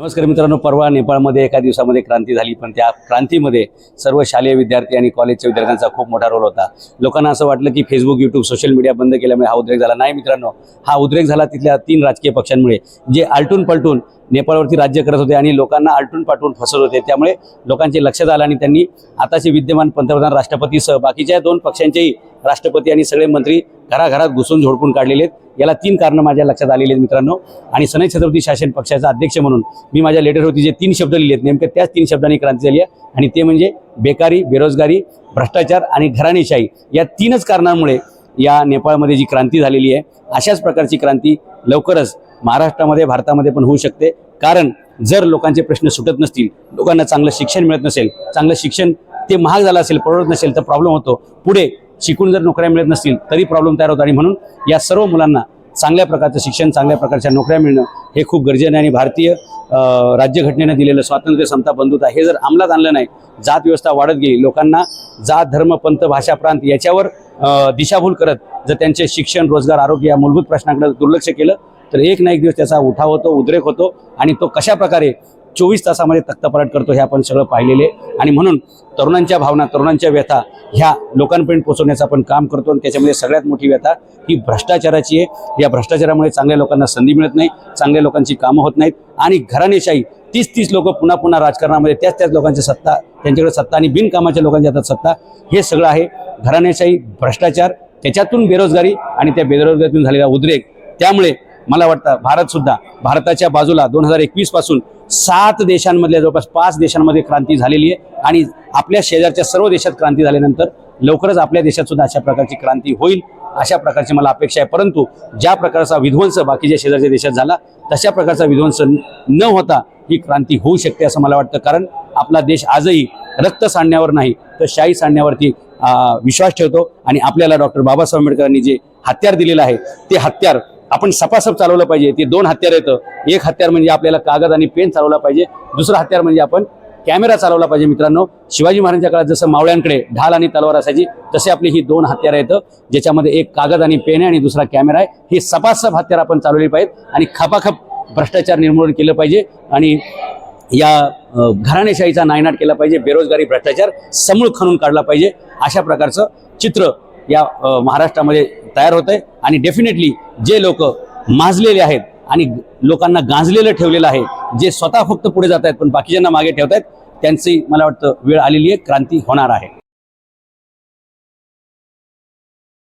नमस्कार मित्रांनो परवा नेपाळमध्ये एका दिवसामध्ये क्रांती झाली पण त्या क्रांतीमध्ये सर्व शालेय विद्यार्थी आणि कॉलेजच्या विद्यार्थ्यांचा खूप मोठा रोल होता. लोकांना असं वाटलं की फेसबुक युट्यूब सोशल मीडिया बंद केल्यामुळे हा उद्रेक झाला. नाही मित्रांनो हा उद्रेक झाला तिथल्या तीन राजकीय पक्षांमुळे जे आलटून पलटून नेपाळवरती राज्य करत होते आणि लोकांना आलटून पालटून फसवत होते. त्यामुळे लोकांचे लक्ष झालं आणि त्यांनी आताचे विद्यमान पंतप्रधान राष्ट्रपतीसह बाकीच्या दोन पक्षांचेही राष्ट्रपती आणि सगळे मंत्री घराघरात घुसून झोडपून काढलेले आहेत. याला तीन कारणं माझ्या लक्षात आलेली आहेत मित्रांनो. आणि सनई छत्रपती शासन पक्षाचा अध्यक्ष म्हणून मी माझ्या लेटरवरती जे तीन शब्द लिहिलेत नेमके त्याच तीन शब्दांनी क्रांती झाली आहे. आणि ते म्हणजे बेकारी बेरोजगारी भ्रष्टाचार आणि घराणेशाही या तीनच कारणांमुळे या नेपाळमध्ये जी क्रांती झालेली आहे अशाच प्रकारची क्रांती लवकरच महाराष्ट्रामध्ये भारतामध्ये पण होऊ शकते. कारण जर लोकांचे प्रश्न सुटत नसतील लोकांना चांगलं शिक्षण मिळत नसेल चांगलं शिक्षण ते महाग झालं असेल परवडत नसेल तर प्रॉब्लेम होतो. पुढे शिकून जर नोकऱ्या मिळत नसतील तरी प्रॉब्लेम तयार होतो. आणि म्हणून या सर्व मुलांना चांगल्या प्रकारचं शिक्षण चांगल्या प्रकारच्या नोकऱ्या मिळणं हे खूप गरजेनं आहे. आणि भारतीय राज्यघटनेनं दिलेलं स्वातंत्र्य समता बंधुता हे जर अंमलात आणलं नाही जात व्यवस्था वाढत गेली लोकांना जात धर्म पंथ भाषा प्रांत याच्यावर दिशाभूल करत जर त्यांचे शिक्षण रोजगार आरोग्य या मूलभूत प्रश्नाकडे दुर्लक्ष केलं तर एक ना एक दिवस त्याचा उठाव होतो उद्रेक होतो. आणि तो कशा प्रकारे चोवीस तासामध्ये तख्तपलट करतो हे आपण सगळं पाहिलेले आणि म्हणून तरुणांच्या भावना तरुणांच्या व्यथा ह्या लोकांपर्यंत पोहोचवण्याचं आपण काम करतो आणि त्याच्यामध्ये सगळ्यात मोठी व्यथा ही भ्रष्टाचाराची आहे. या भ्रष्टाचारामुळे चांगल्या लोकांना संधी मिळत नाही चांगल्या लोकांची कामं होत नाहीत आणि घराणेशाही तीस तीस लोक पुन्हा पुन्हा राजकारणामध्ये त्याच त्याच लोकांची सत्ता त्यांच्याकडे सत्ता आणि बिनकामाच्या लोकांच्या हातात सत्ता हे सगळं आहे. घराणेशाही भ्रष्टाचार त्याच्यातून बेरोजगारी आणि त्या बेरोजगारीतून झालेला उद्रेक त्यामुळे मला वाटतं भारत सुद्धा भारताच्या बाजूला दोन हजार एकवीसपासून सात देशांमधल्या जवळपास पाच देशांमध्ये क्रांती झालेली आहे आणि आपल्या शेजारच्या सर्व देशात क्रांती झाल्यानंतर लवकरच आपल्या देशात सुद्धा अशा प्रकारची क्रांती होईल अशा प्रकारची मला अपेक्षा आहे. परंतु ज्या प्रकारचा विध्वंस बाकीच्या शेजारच्या देशात झाला तशा प्रकारचा विध्वंस न होता ही क्रांती होऊ शकते असं मला वाटतं. कारण आपला देश आजही रक्त सांडण्यावर नाही तर शाही सांडण्यावरती विश्वास ठेवतो आणि आपल्याला डॉक्टर बाबासाहेब आंबेडकरांनी जे हत्यार दिलेलं आहे ते हत्यार आपण सपासप चालवलं पाहिजे. ते दोन हत्यार येतं एक हत्यार म्हणजे आपल्याला कागद आणि पेन चालवला पाहिजे. दुसरं हत्यार म्हणजे आपण कॅमेरा चालवला पाहिजे मित्रांनो. शिवाजी महाराजांच्या काळात जसं मावळ्यांकडे ढाल आणि तलवार असायची तसे आपली ही दोन हत्यारं येतं ज्याच्यामध्ये एक कागद आणि पेन आहे आणि दुसरा कॅमेरा आहे. ही सपासप हत्यार आपण चालवली पाहिजेत आणि खपाखप भ्रष्टाचार निर्मूलन केलं पाहिजे आणि या घराणेशाहीचा नायनाट केला पाहिजे. बेरोजगारी भ्रष्टाचार समूळ खणून काढला पाहिजे. अशा प्रकारचं चित्र या महाराष्ट्रामध्ये तयार होत आहे आणि डेफिनेटली जे लोक माजलेले आहेत आणि लोकांना गांजलेलं ठेवलेलं आहे जे स्वतः फक्त पुढे जात आहेत पण बाकीच्यांना मागे ठेवत आहेत त्यांची मला वाटतं वेळ आलेली आहे. क्रांती होणार आहे.